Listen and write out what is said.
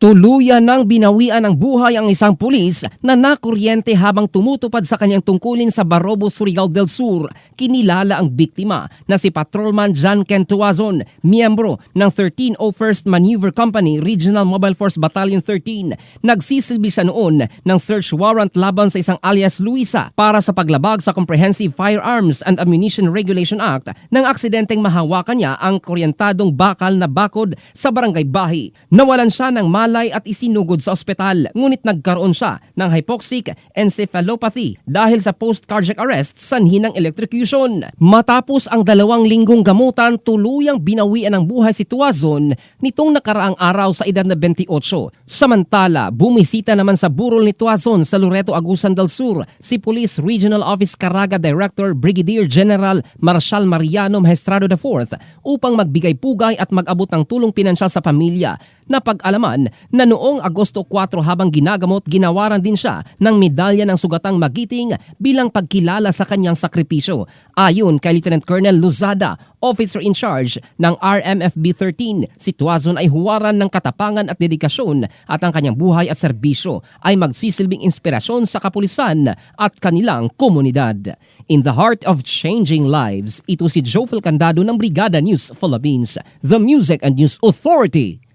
Tuluyan ng binawian ng buhay ang isang pulis na nakuryente habang tumutupad sa kanyang tungkulin sa Barobo, Surigao del Sur. Kinilala ang biktima na si Patrolman John Kentuazon, miyembro ng 1301st Maneuver Company Regional Mobile Force Battalion 13. Nagsisilbi siya noon ng search warrant laban sa isang alias Luisa para sa paglabag sa Comprehensive Firearms and Ammunition Regulation Act nang aksidenteng mahawakan niya ang kuryentadong bakal na bakod sa Barangay Bahi. Nawalan siya ng malay at isinugod sa ospital ngunit nagkaroon siya ng hypoxic encephalopathy dahil sa post-cardiac arrest sanhi ng electrocution. Matapos ang dalawang linggong gamutan, tuluyang binawian ng buhay si Tuazon nitong nakaraang araw sa edad na 28. Samantala, bumisita naman sa burol ni Tuazon sa Loreto Agusan del Sur si Police Regional Office Caraga Director Brigadier General Marshal Mariano Maestrado IV upang magbigay pugay at mag-abot ng tulong pinansyal sa pamilya na pag-alaman na noong Agosto 4 habang ginagamot, ginawaran din siya ng medalya ng sugatang magiting bilang pagkilala sa kanyang sakripisyo. Ayon kay Lieutenant Colonel Luzada, officer in charge ng RMFB 13, si Tuazon ay huwaran ng katapangan at dedikasyon at ang kanyang buhay at serbisyo ay magsisilbing inspirasyon sa kapulisan at kanilang komunidad. In the heart of changing lives, ito si Joe Candado ng Brigada News Philippines, the Music and News Authority.